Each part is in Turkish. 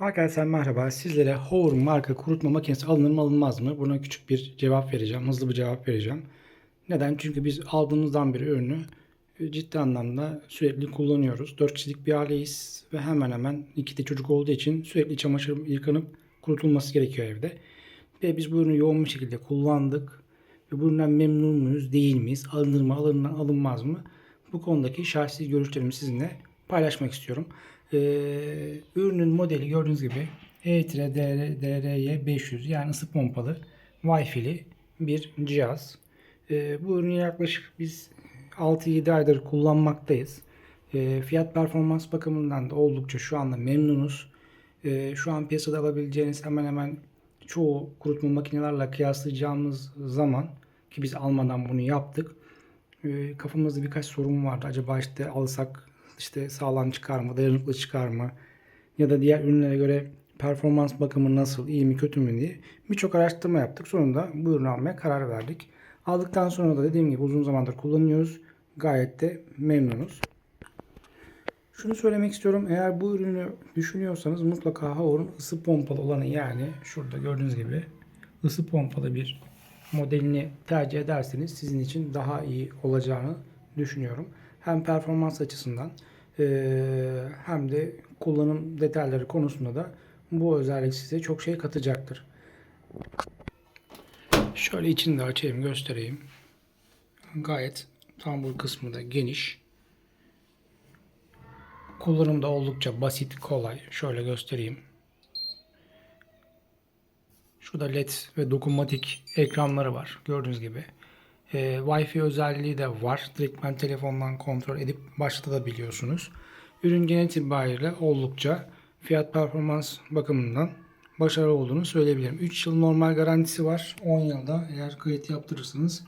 Arkadaşlar merhaba. Sizlere Hover marka kurutma makinesi alınır mı alınmaz mı? Buna küçük bir cevap vereceğim. Hızlı bir cevap vereceğim. Neden? Çünkü biz aldığımızdan beri ürünü e, ciddi anlamda sürekli kullanıyoruz. 4 kişilik bir aileyiz ve hemen hemen iki de çocuk olduğu için sürekli çamaşır yıkanıp kurutulması gerekiyor evde. Ve biz bu ürünü yoğun bir şekilde kullandık. Ve bu üründen memnun muyuz, değil miyiz? Alınır mı, alınır, alınmaz mı? Bu konudaki şahsi görüşlerimi sizinle paylaşmak istiyorum. Ee, ürünün modeli gördüğünüz gibi E E-DRY 500 yani ısı pompalı Wi-Fi'li bir cihaz. Ee, bu ürünü yaklaşık biz 6-7 aydır kullanmaktayız. Ee, fiyat performans bakımından da oldukça şu anda memnunuz. Ee, şu an piyasada alabileceğiniz hemen hemen çoğu kurutma makinelerle kıyaslayacağımız zaman ki biz almadan bunu yaptık. Ee, kafamızda birkaç sorun vardı. Acaba işte alsak işte sağlam çıkar mı, dayanıklı çıkar mı ya da diğer ürünlere göre performans bakımı nasıl, iyi mi, kötü mü diye birçok araştırma yaptık. Sonunda bu ürünü almaya karar verdik. Aldıktan sonra da dediğim gibi uzun zamandır kullanıyoruz. Gayet de memnunuz. Şunu söylemek istiyorum. Eğer bu ürünü düşünüyorsanız mutlaka Havor'un ısı pompalı olanı yani şurada gördüğünüz gibi ısı pompalı bir modelini tercih ederseniz sizin için daha iyi olacağını düşünüyorum. Hem performans açısından eee, hem de kullanım detayları konusunda da bu özellik size çok şey katacaktır. Şöyle içini de açayım göstereyim. Gayet tambur kısmı da geniş. Kullanımda oldukça basit, kolay. Şöyle göstereyim. Şurada led ve dokunmatik ekranları var. Gördüğünüz gibi. Ee, Wi-Fi özelliği de var. Direktmen telefondan kontrol edip başlatabiliyorsunuz. Ürün genel itibariyle oldukça fiyat performans bakımından başarılı olduğunu söyleyebilirim. 3 yıl normal garantisi var. 10 yılda eğer kayıt yaptırırsanız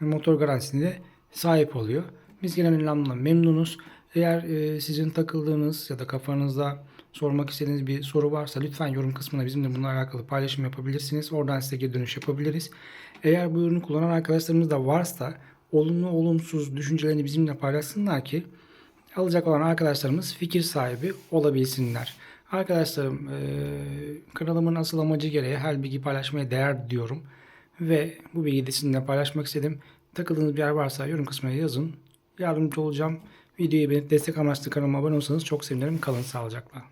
motor garantisine de sahip oluyor. Biz genel anlamda memnunuz. Eğer e, sizin takıldığınız ya da kafanızda sormak istediğiniz bir soru varsa lütfen yorum kısmına bizimle bununla alakalı paylaşım yapabilirsiniz. Oradan size geri dönüş yapabiliriz. Eğer bu ürünü kullanan arkadaşlarımız da varsa olumlu olumsuz düşüncelerini bizimle paylaşsınlar ki alacak olan arkadaşlarımız fikir sahibi olabilsinler. Arkadaşlarım kanalımın asıl amacı gereği her bilgi paylaşmaya değer diyorum. Ve bu bilgiyi de sizinle paylaşmak istedim. Takıldığınız bir yer varsa yorum kısmına yazın. Yardımcı olacağım. Videoyu beğenip destek amaçlı kanalıma abone olsanız çok sevinirim. Kalın sağlıcakla.